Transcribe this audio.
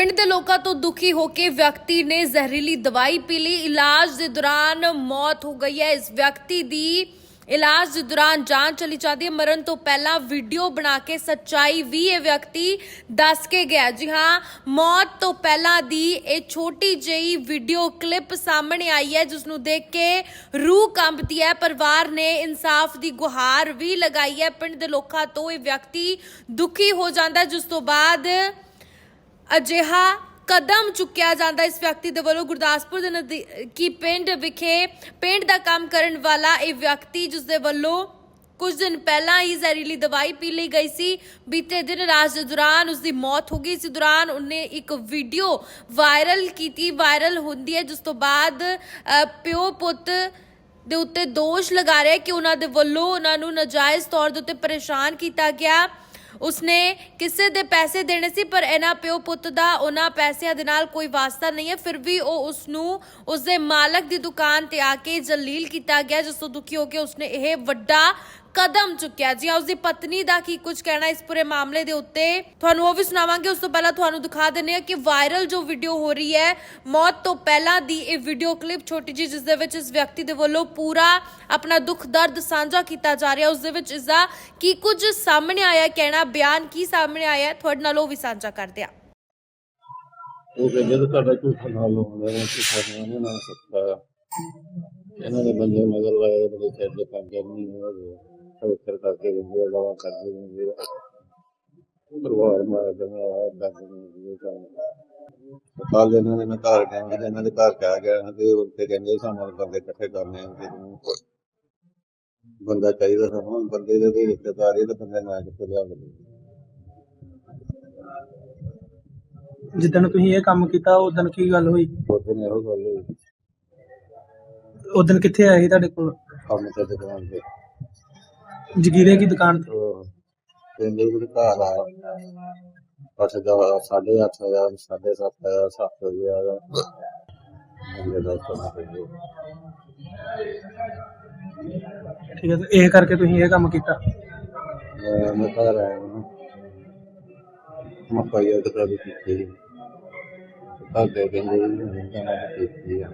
ਪਿੰਡ ਦੇ ਲੋਕਾਂ ਤੋਂ ਦੁਖੀ ਹੋ ਕੇ ਵਿਅਕਤੀ ਨੇ ਜ਼ਹਿਰੀਲੀ ਦਵਾਈ ਪੀ ਲਈ। ਇਲਾਜ ਦੇ ਦੌਰਾਨ ਮੌਤ ਹੋ ਗਈ ਹੈ। ਇਸ ਵਿਅਕਤੀ ਦੀ ਇਲਾਜ ਦੇ ਦੌਰਾਨ ਜਾਨ ਚਲੀ ਜਾਂਦੀ ਹੈ। ਮਰਨ ਤੋਂ ਪਹਿਲਾਂ ਵੀਡੀਓ ਬਣਾ ਕੇ ਸੱਚਾਈ ਵੀ ਇਹ ਵਿਅਕਤੀ ਦੱਸ ਕੇ ਗਿਆ। ਜੀ ਹਾਂ, ਮੌਤ ਤੋਂ ਪਹਿਲਾਂ ਦੀ ਇਹ ਛੋਟੀ ਜਿਹੀ ਵੀਡੀਓ ਕਲਿੱਪ ਸਾਹਮਣੇ ਆਈ ਹੈ ਜਿਸ ਨੂੰ ਦੇਖ ਕੇ ਰੂਹ ਕੰਬਦੀ ਹੈ। ਪਰਿਵਾਰ ਨੇ ਇਨਸਾਫ ਦੀ ਗੁਹਾਰ ਵੀ ਲਗਾਈ ਹੈ। ਪਿੰਡ ਦੇ ਲੋਕਾਂ ਤੋਂ ਇਹ ਵਿਅਕਤੀ ਦੁਖੀ ਹੋ ਜਾਂਦਾ ਜਿਸ ਤੋਂ ਬਾਅਦ ਅਜਿਹਾ ਕਦਮ ਚੁੱਕਿਆ ਜਾਂਦਾ ਇਸ ਵਿਅਕਤੀ ਦੇ ਵੱਲੋਂ ਗੁਰਦਾਸਪੁਰ ਦੇ ਨਜ਼ਦੀਕੀ ਪਿੰਡ ਵਿਖੇ, ਪਿੰਡ ਦਾ ਕੰਮ ਕਰਨ ਵਾਲਾ ਇਹ ਵਿਅਕਤੀ ਜਿਸ ਦੇ ਵੱਲੋਂ ਕੁਝ ਦਿਨ ਪਹਿਲਾਂ ਹੀ ਜ਼ਹਿਰੀਲੀ ਦਵਾਈ ਪੀ ਲਈ ਗਈ ਸੀ, ਬੀਤੇ ਦਿਨ ਰਾਜ ਦੇ ਦੌਰਾਨ ਉਸ ਦੀ ਮੌਤ ਹੋ ਗਈ। ਇਸ ਦੌਰਾਨ ਉਹਨੇ ਇੱਕ ਵੀਡੀਓ ਵਾਇਰਲ ਕੀਤੀ, ਵਾਇਰਲ ਹੁੰਦੀ ਹੈ, ਜਿਸ ਤੋਂ ਬਾਅਦ ਪਿਓ ਪੁੱਤ ਦੇ ਉੱਤੇ ਦੋਸ਼ ਲਗਾ ਰਿਹਾ ਕਿ ਉਹਨਾਂ ਦੇ ਵੱਲੋਂ ਉਹਨਾਂ ਨੂੰ ਨਾਜਾਇਜ਼ ਤੌਰ ਦੇ ਉੱਤੇ ਪਰੇਸ਼ਾਨ ਕੀਤਾ ਗਿਆ। ਉਸਨੇ ਕਿਸੇ ਦੇ ਪੈਸੇ ਦੇਣੇ ਸੀ, ਪਰ ਇਹਨਾਂ ਪਿਓ ਪੁੱਤ ਦਾ ਉਹਨਾਂ ਪੈਸਿਆਂ ਦੇ ਨਾਲ ਕੋਈ ਵਾਸਤਾ ਨਹੀਂ ਹੈ। ਫਿਰ ਵੀ ਉਹ ਉਸ ਨੂੰ ਉਸ ਦੇ ਮਾਲਕ ਦੀ ਦੁਕਾਨ ਤੇ ਆ ਕੇ ਜਲੀਲ ਕੀਤਾ ਗਿਆ, ਜਿਸ ਤੋਂ ਦੁਖੀ ਹੋ ਕੇ ਉਸਨੇ ਇਹ ਵੱਡਾ ਕਦਮ ਚੁੱਕਿਆ ਜੀ। ਉਸ ਦੀ ਪਤਨੀ ਦਾ ਕੀ ਕੁਝ ਕਹਿਣਾ ਇਸ ਪੂਰੇ ਮਾਮਲੇ ਦੇ ਉੱਤੇ? ਤੁਹਾਨੂੰ ਉਹ ਵੀ ਸੁਣਾਵਾਂਗੇ। ਉਸ ਤੋਂ ਪਹਿਲਾਂ ਤੁਹਾਨੂੰ ਦਿਖਾ ਦਿੰਦੇ ਹਾਂ ਕਿ ਵਾਇਰਲ ਜੋ ਵੀਡੀਓ ਹੋ ਰਹੀ ਹੈ, ਮੌਤ ਤੋਂ ਪਹਿਲਾਂ ਦੀ ਇਹ ਵੀਡੀਓ ਕਲਿੱਪ ਛੋਟੀ ਜੀ ਜਿਸ ਦੇ ਵਿੱਚ ਇਸ ਵਿਅਕਤੀ ਦੇ ਵੱਲੋਂ ਪੂਰਾ ਆਪਣਾ ਦੁੱਖ ਦਰਦ ਸਾਂਝਾ ਕੀਤਾ ਜਾ ਰਿਹਾ। ਉਸ ਦੇ ਵਿੱਚ ਇਸ ਦਾ ਕੀ ਕੁਝ ਸਾਹਮਣੇ ਆਇਆ ਕਹਿਣਾ, ਬਿਆਨ ਕੀ ਸਾਹਮਣੇ ਆਇਆ ਤੁਹਾਡੇ ਨਾਲ ਉਹ ਵੀ ਸਾਂਝਾ ਕਰਦੇ ਆ ਉਹ ਕਹਿੰਦੇ ਤਾਂ ਤੁਹਾਡਾ ਝੂਠਾ ਨਾਲ ਹੋਣਾ ਹੈ ਝੂਠਾ ਨਹੀਂ ਨਾ ਸਕਦਾ। ਇਹਨਾਂ ਦੇ ਬੰਦੇ ਮਗਰ ਲਾਏ ਬੜੇ ਸਿਰ ਕੰਮ ਨਹੀਂ ਹੋ ਕਰ ਕਰਕੇ ਦਿੰਦੇ ਲਾਵਾ ਕਰ ਦਿੰਦੇ ਪਰਿਵਾਰ ਮਾਰ ਦਿੰਦਾ ਦੱਸ ਦਿੰਦੇ ਕੰਮ ਕੱਲ ਇਹਨਾਂ ਦੇ ਮੈਂ ਘਰ ਗਿਆ ਇਹਨਾਂ ਦੇ ਘਰ ਕਹਿ ਗਿਆ ਤੇ ਉੱਥੇ ਕਹਿੰਦੇ ਸਾਨੂੰ ਬੰਦੇ ਇਕੱਠੇ ਕਰਨੇ ਆ ਤੇ ਬੰਦਾ ਚਾਹੀਦਾ ਸਾਨੂੰ ਬੰਦੇ ਦੇ ਵੀ ਰਿਸ਼ਤੇਦਾਰ ਇਹ ਤਾਂ ਬੰਦੇ ਨਾ ਕਿੱਥੇ ਲਿਆ ਬੰਦੇ ਜਿੱਦਣ ਤੁਸੀਂ ਇਹ ਕੰਮ ਕੀਤਾ ਉਦੋਂ ਕੀ ਗੱਲ ਹੋਈ? ਉਹਦੇ ਨੇ ਇਹੋ ਗੱਲ ਹੋਈ। ਉਦੋਂ ਕਿੱਥੇ ਆਏ ਸੀ ਤੁਹਾਡੇ ਕੋਲ? ਕੰਮ ਤੇ ਦੁਕਾਨ ਤੇ। ਜਗੀਰੇ ਦੀ ਦੁਕਾਨ ਤੇ? ਕਹਿੰਦੇ ਵੀ ਘਰ ਆ। ਅੱਠ ਦਾ ਸਾਢੇ ਅੱਠ ਸਾਢੇ ਸੱਤ ਸੱਤ ਮੇਰੇ ਦਾ ਪੈਂਦੇ ਠੀਕ ਹੈ ਤੇ ਇਹ ਕਰਕੇ ਤੁਸੀਂ ਇਹ ਕੰਮ ਕੀਤਾ? ਮੈਂ ਮੈਂ ਘਰ ਆਇਆ ਹਾਂ ਮੈਂ ਪਾਇਆ ਤਾਂ ਵੀ ਕੀਤੀ ਘਰ ਦੇ ਕਹਿੰਦੇ ਵੀ ਨਹੀਂ ਤਾਂ ਮੈਂ ਕੀਤੀ ਆ।